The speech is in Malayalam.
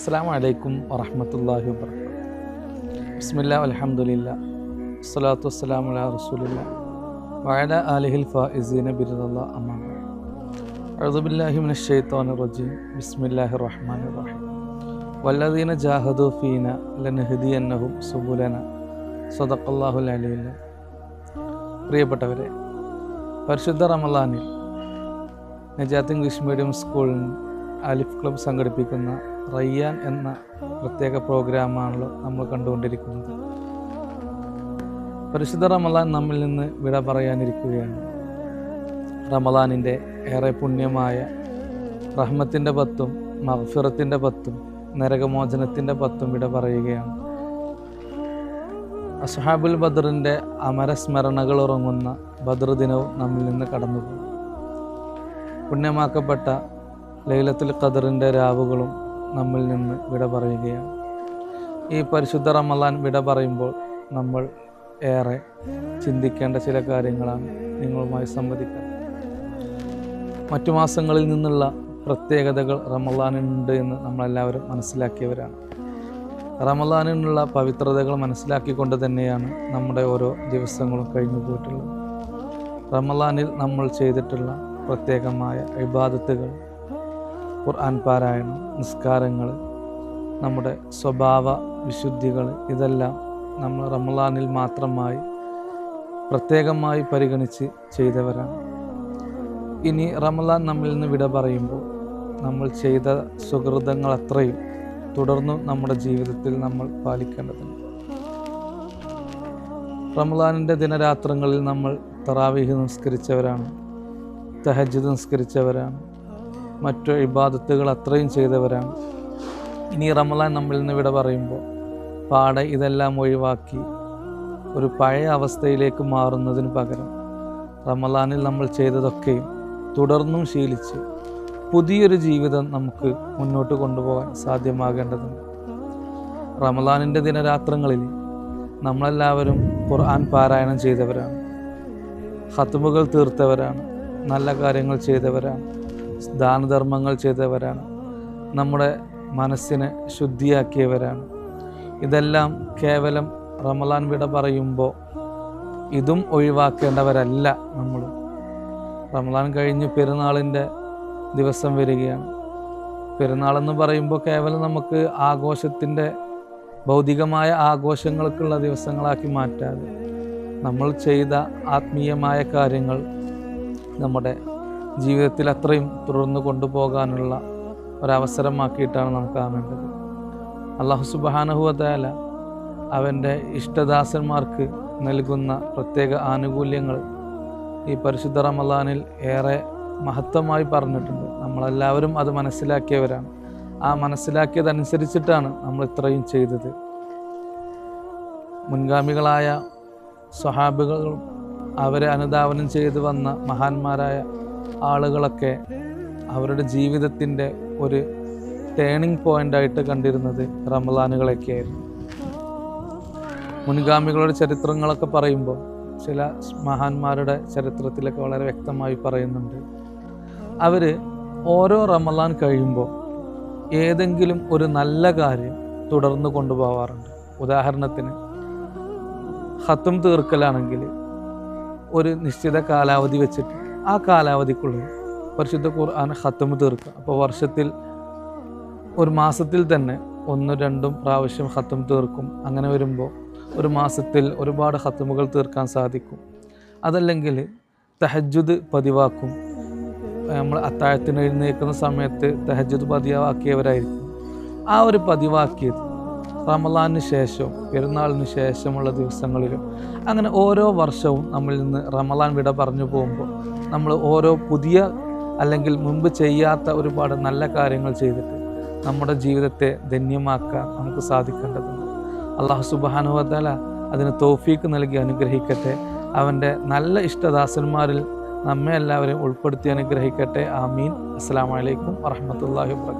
അസ്സാം വലൈക്കും വറഹമത്തല്ലാഹി വാബർക്കാത്തു ബിസ്മില്ല അലഹമുല്ല വസ്സലാത്തു വസ്സലാം അല റസൂലില്ല വഅല ആലിഹിൽ ഫായിസീന ബിരുദല്ല അമ്മാൻ ഷെയ്ത്താൻ റജീം. ബിസ്മില്ലാഹി റഹ്മാൻ റഹീം. വല്ലദീന ജാഹദു ഫീന ലനഹദിയന്നഹും സുബുലന. സദഖല്ലാഹുൽ അലിയില്ല പ്രിയപ്പെട്ടവരെ പരിശുദ്ധ റമലാനിൽ നജാത്ത് ഇംഗ്ലീഷ് മീഡിയം സ്കൂളിൽ അലിഫ് ക്ലബ് സംഘടിപ്പിക്കുന്ന റയ്യാൻ എന്ന പ്രത്യേക പ്രോഗ്രാമാണല്ലോ നമ്മൾ കണ്ടുകൊണ്ടിരിക്കുന്നത്. പരിശുദ്ധ റമലാൻ നമ്മിൽ നിന്ന് വിട പറയാനിരിക്കുകയാണ്. റമലാനിന്റെ ഏറെ പുണ്യമായ റഹ്മത്തിന്റെ പത്തും മഹഫിറത്തിന്റെ പത്തും നരകമോചനത്തിന്റെ പത്തും വിട പറയുകയാണ്. അസ്ഹാബുൽ ബദറിന്റെ അമരസ്മരണകൾ ഉറങ്ങുന്ന ബദർ ദിനവും നമ്മിൽ നിന്ന് കടന്നുപോകും. പുണ്യമാക്കപ്പെട്ട ലൈലത്തുൽ ഖദറിന്റെ രാവുകളും നമ്മിൽ നിന്ന് വിട പറയുകയാണ്. ഈ പരിശുദ്ധ റമലാൻ വിട പറയുമ്പോൾ നമ്മൾ ഏറെ ചിന്തിക്കേണ്ട ചില കാര്യങ്ങളാണ് നിങ്ങളുമായി സംവദിക്കുന്നത് മറ്റു മാസങ്ങളിൽ നിന്നുള്ള പ്രത്യേകതകൾ റമലാനുണ്ട് എന്ന് നമ്മളെല്ലാവരും മനസ്സിലാക്കിയവരാണ്. റമലാനിനുള്ള പവിത്രതകൾ മനസ്സിലാക്കിക്കൊണ്ട് തന്നെയാണ് നമ്മുടെ ഓരോ ദിവസങ്ങളും കഴിഞ്ഞു പോയിട്ടുള്ളത്. റമലാനിൽ നമ്മൾ ചെയ്തിട്ടുള്ള പ്രത്യേകമായ ഇബാദത്തുകൾ ഖുർആൻ പാരായണം നിസ്കാരങ്ങൾ നമ്മുടെ സ്വഭാവ വിശുദ്ധികൾ ഇതെല്ലാം നമ്മൾ റമലാനിൽ മാത്രമായി പ്രത്യേകമായി പരിഗണിച്ച് ചെയ്തവരാണ്. ഇനി റമലാൻ നമ്മിൽ നിന്ന് വിട പറയുമ്പോൾ നമ്മൾ ചെയ്ത സുഹൃതങ്ങൾ അത്രയും തുടർന്നും നമ്മുടെ ജീവിതത്തിൽ നമ്മൾ പാലിക്കേണ്ടതുണ്ട്. റമലാനിന്റെ ദിനരാത്രങ്ങളിൽ നമ്മൾ തറാവീഹ് നിസ്കരിച്ചവരാണ് തഹജ് നിസ്കരിച്ചവരാണ് മറ്റു ഇബാദത്തുകൾ അത്രയും ചെയ്തവരാണ്. ഇനി റമലാൻ നമ്മിൽ നിന്ന് ഇവിടെ പറയുമ്പോൾ പാടെ ഇതെല്ലാം ഒഴിവാക്കി ഒരു പഴയ അവസ്ഥയിലേക്ക് മാറുന്നതിന് പകരം റമലാനിൽ നമ്മൾ ചെയ്തതൊക്കെയും തുടർന്നും ശീലിച്ച് പുതിയൊരു ജീവിതം നമുക്ക് മുന്നോട്ട് കൊണ്ടുപോകാൻ സാധ്യമാകേണ്ടതുണ്ട്. റമലാനിന്റെ ദിനരാത്രങ്ങളിൽ നമ്മളെല്ലാവരും ഖുർആൻ പാരായണം ചെയ്തവരാണ്. ഹത്തുമുകൾ തീർത്തവരാണ്. നല്ല കാര്യങ്ങൾ ചെയ്തവരാണ്. ദാനധർമ്മങ്ങൾ ചെയ്തവരാണ്. നമ്മുടെ മനസ്സിനെ ശുദ്ധിയാക്കിയവരാണ്. ഇതെല്ലാം കേവലം റമലാൻ വിട പറയുമ്പോൾ ഇതും ഒഴിവാക്കേണ്ടവരല്ല നമ്മൾ. റമലാൻ കഴിഞ്ഞ് പെരുന്നാളിന്റെ ദിവസം വരികയാണ്. പെരുന്നാളെന്ന് പറയുമ്പോൾ കേവലം നമുക്ക് ആഘോഷത്തിന്റെ ഭൗതികമായ ആഘോഷങ്ങൾക്കുള്ള ദിവസങ്ങളാക്കി മാറ്റാതെ നമ്മൾ ചെയ്ത ആത്മീയമായ കാര്യങ്ങൾ നമ്മുടെ ജീവിതത്തിൽ അത്രയും തുടർന്ന് കൊണ്ടുപോകാനുള്ള ഒരവസരമാക്കിയിട്ടാണ് നമുക്ക് കാണേണ്ടത് അള്ളാഹു സുബാനഹുവല അവന്റെ ഇഷ്ടദാസന്മാർക്ക് നൽകുന്ന പ്രത്യേക ആനുകൂല്യങ്ങൾ ഈ പരിശുദ്ധ റമലാനിൽ ഏറെ മഹത്വമായി പറഞ്ഞിട്ടുണ്ട്. നമ്മളെല്ലാവരും അത് മനസ്സിലാക്കിയവരാണ്. ആ മനസ്സിലാക്കിയതനുസരിച്ചിട്ടാണ് നമ്മൾ ഇത്രയും ചെയ്തത്. മുൻഗാമികളായ സ്വഹാബികളും അവരെ അനുധാവനം ചെയ്തു വന്ന മഹാന്മാരായ ആളുകളൊക്കെ അവരുടെ ജീവിതത്തിന്റെ ഒരു ടേണിംഗ് പോയിന്റായിട്ട് കണ്ടിരുന്നത് റമലാനുകളൊക്കെയായിരുന്നു മുൻഗാമികളുടെ ചരിത്രങ്ങളൊക്കെ പറയുമ്പോൾ ചില മഹാന്മാരുടെ ചരിത്രത്തിലൊക്കെ വളരെ വ്യക്തമായി പറയുന്നുണ്ട്. അവർ ഓരോ റമലാൻ കഴിയുമ്പോൾ ഏതെങ്കിലും ഒരു നല്ല കാര്യം തുടർന്ന് കൊണ്ടുപോകാറുണ്ട് ഉദാഹരണത്തിന് ഹത്തും തീർക്കലാണെങ്കിൽ ഒരു നിശ്ചിത കാലാവധി വെച്ചിട്ട് ആ കാലാവധിക്കുള്ളിൽ പരിശുദ്ധ ഖുർആൻ ഹത്തമ് തീർക്കുക. അപ്പോൾ വർഷത്തിൽ ഒരു മാസത്തിൽ തന്നെ ഒന്നും രണ്ടും പ്രാവശ്യം ഹത്തം തീർക്കും. അങ്ങനെ വരുമ്പോൾ ഒരു മാസത്തിൽ ഒരുപാട് ഹത്തമുകൾ തീർക്കാൻ സാധിക്കും. അതല്ലെങ്കിൽ തഹജുദ് പതിവാക്കും. നമ്മൾ അത്താഴത്തിന് എഴുന്നേൽക്കുന്ന സമയത്ത് തഹജുദ് പതിവാക്കിയവരായിരിക്കും. ആ ഒരു പതിവാക്കിയത് റമലാന് ശേഷവും പെരുന്നാളിന് ശേഷമുള്ള ദിവസങ്ങളിലും അങ്ങനെ ഓരോ വർഷവും നമ്മളിൽ നിന്ന് റമലാൻ വിട പറഞ്ഞു പോകുമ്പോൾ നമ്മൾ ഓരോ പുതിയ അല്ലെങ്കിൽ മുമ്പ് ചെയ്യാത്ത ഒരുപാട് നല്ല കാര്യങ്ങൾ ചെയ്തിട്ട് നമ്മുടെ ജീവിതത്തെ ധന്യമാക്കാൻ നമുക്ക് സാധിക്കേണ്ടതുണ്ട്. അള്ളാഹു സുബാനുവല അതിന് തോഫീക്ക് നൽകി അനുഗ്രഹിക്കട്ടെ. അവന്റെ നല്ല ഇഷ്ടദാസന്മാരിൽ നമ്മെ എല്ലാവരെയും ഉൾപ്പെടുത്തി അനുഗ്രഹിക്കട്ടെ. ആമീൻ. അസ്സാം വലൈക്കും വറഹമത്തല്ലാഹി വാ